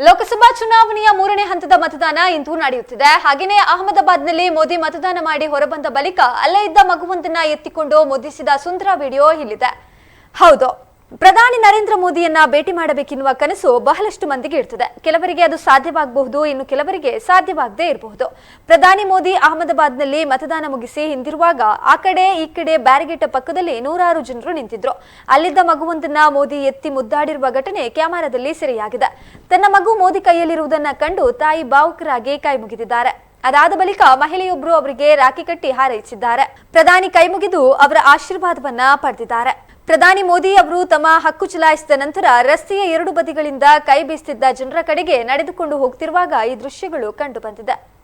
ಲೋಕಸಭಾ ಚುನಾವಣೆಯ ಮೂರನೇ ಹಂತದ ಮತದಾನ ಇಂದು ನಡೆಯುತ್ತಿದೆ. ಹಾಗೆಯೇ ಅಹಮದಾಬಾದ್ನಲ್ಲಿ ಮೋದಿ ಮತದಾನ ಮಾಡಿ ಹೊರಬಂದ ಬಳಿಕ ಅಲ್ಲೇ ಇದ್ದ ಮಗುವೊಂದನ್ನ ಎತ್ತಿಕೊಂಡು ಮುದ್ದಿಸಿದ ಸುಂದರ ವಿಡಿಯೋ ಇಲ್ಲಿದೆ. ಹೌದು. ಪ್ರಧಾನಿ ನರೇಂದ್ರ ಮೋದಿಯನ್ನ ಭೇಟಿ ಮಾಡಬೇಕೆನ್ನುವ ಕನಸು ಬಹಳಷ್ಟು ಮಂದಿಗೆ ಇರ್ತದೆ. ಕೆಲವರಿಗೆ ಅದು ಸಾಧ್ಯವಾಗಬಹುದು, ಇನ್ನು ಕೆಲವರಿಗೆ ಸಾಧ್ಯವಾಗದೇ ಇರಬಹುದು. ಪ್ರಧಾನಿ ಮೋದಿ ಅಹಮದಾಬಾದ್ನಲ್ಲಿ ಮತದಾನ ಮುಗಿಸಿ ಹಿಂದಿರುವಾಗ ಆ ಕಡೆ ಈ ಕಡೆ ಬ್ಯಾರಿಗೇಟ್ ಪಕ್ಕದಲ್ಲಿ ನೂರಾರು ಜನರು ನಿಂತಿದ್ರು. ಅಲ್ಲಿದ್ದ ಮಗುವೊಂದನ್ನ ಮೋದಿ ಎತ್ತಿ ಮುದ್ದಾಡಿರುವ ಘಟನೆ ಕ್ಯಾಮೆರಾದಲ್ಲಿ ಸೆರೆಯಾಗಿದೆ. ತನ್ನ ಮಗು ಮೋದಿ ಕೈಯಲ್ಲಿರುವುದನ್ನ ಕಂಡು ತಾಯಿ ಭಾವುಕರಾಗಿ ಕೈ ಮುಗಿದಿದ್ದಾರೆ. ಅದಾದ ಬಳಿಕ ಮಹಿಳೆಯೊಬ್ಬರು ಅವರಿಗೆ ರಾಖಿ ಕಟ್ಟಿ ಹಾರೈಸಿದ್ದಾರೆ. ಪ್ರಧಾನಿ ಕೈ ಮುಗಿದು ಅವರ ಆಶೀರ್ವಾದವನ್ನ ಪಡೆದಿದ್ದಾರೆ. ಪ್ರಧಾನಿ ಮೋದಿ ಅವರು ತಮ್ಮ ಹಕ್ಕು ಚಲಾಯಿಸಿದ ನಂತರ ರಸ್ತೆಯ ಎರಡು ಬದಿಗಳಿಂದ ಕೈ ಬೀಸುತ್ತಿದ್ದ ಜನರ ಕಡೆಗೆ ನಡೆದುಕೊಂಡು ಹೋಗ್ತಿರುವಾಗ ಈ ದೃಶ್ಯಗಳು ಕಂಡು ಬಂದಿದೆ. ಇರುವತ್ತ